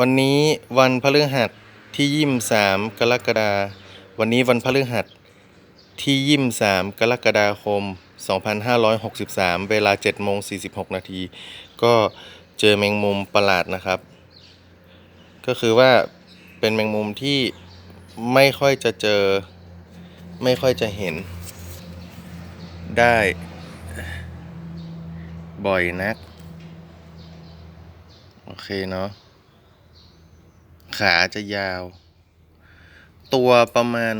วันนี้วันพฤหัสที่ยี่มสามกรกฎาวันนี้วันพฤหัสที่ยี่มสามกรกฎาคม 2563 เวลา7โมง46 นาที ก็เจอแมงมุมประหลาดนะครับ ก็คือว่าเป็นแมงมุมที่ไม่ค่อยจะเจอ ไม่ค่อยจะเห็น ได้ บ่อยนัก โอเคเนาะ ขาจะยาว ตัวประมาณ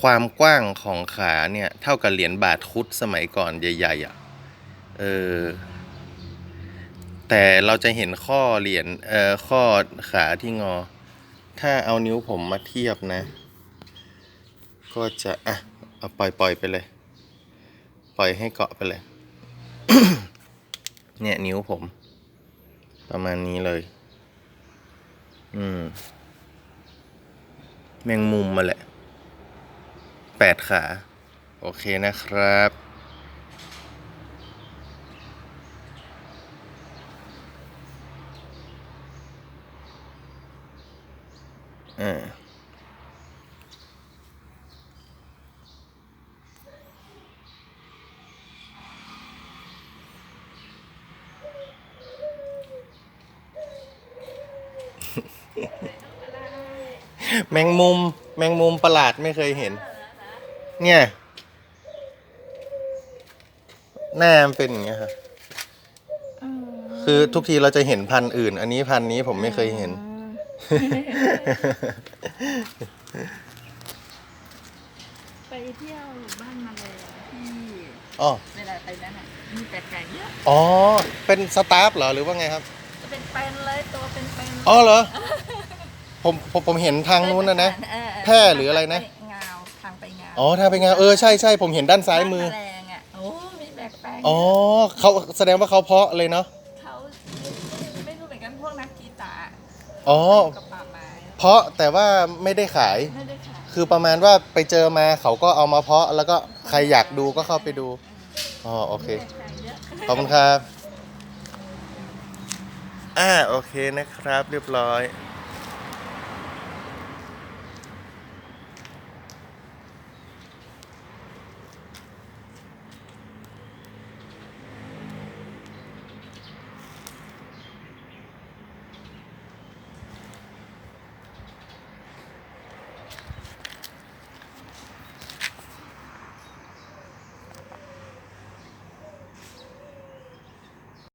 ความกว้างของขาเนี่ย เท่ากับเหรียญบาทคุดสมัยก่อนใหญ่ๆอะเออแต่เราจะเห็นข้อเหรียญเอ่อข้อขาที่งอ ถ้าเอานิ้วผมมาเทียบนะ ก็จะอะเอาปล่อยปล่อยไปเลย ปล่อยให้เกาะไปเลย เนี่ยนิ้วผม ประมาณนี้เลย อืม แมงมุมมาแหละแปดขา โอเคนะครับอ่า แมงมุม แมงมุมประหลาดไม่เคยเห็น เนี่ย หน้ามันเป็นอย่างเงี้ยครับคือทุกทีเราจะเห็นพันธุ์อื่น อันนี้พันธุ์นี้ผมไม่เคยเห็น ไปเที่ยวบ้านมาเลยที่อ๋อเวลาไปนั้นอะมีแปลกๆเยอะอ๋อ เป็นสตาฟเหรอหรือว่าไงครับจะ เป็นเป็นเลยตัวเป็นเป็นอ๋อเหรอ ผมผมผมเห็นทางนู้นนะนะ เออแพร่หรืออะไรนะปงาวทางไปงาวอ๋อทางไปงานเออใช่ใช่ผมเห็นด้านซ้ายมือบ้นแมลงอะโอ้มีแปลกๆอ๋อเขาแสดงว่าเขาเพาะเลยเนาะเขาไม่รู้เหมือนกันพวกนักกีตาร์อ๋อ กับป่าไม้เพาะแต่ว่าไม่ได้ขาย ไม่ได้ค่ะคือประมาณว่าไปเจอมาเขาก็เอามาเพาะ แล้วก็ใครอยากดูก็เข้าไปดู อ๋อโอเคแปลกๆเยอะ ขอบคุณครับ อ่าโอเคนะครับ เรียบร้อย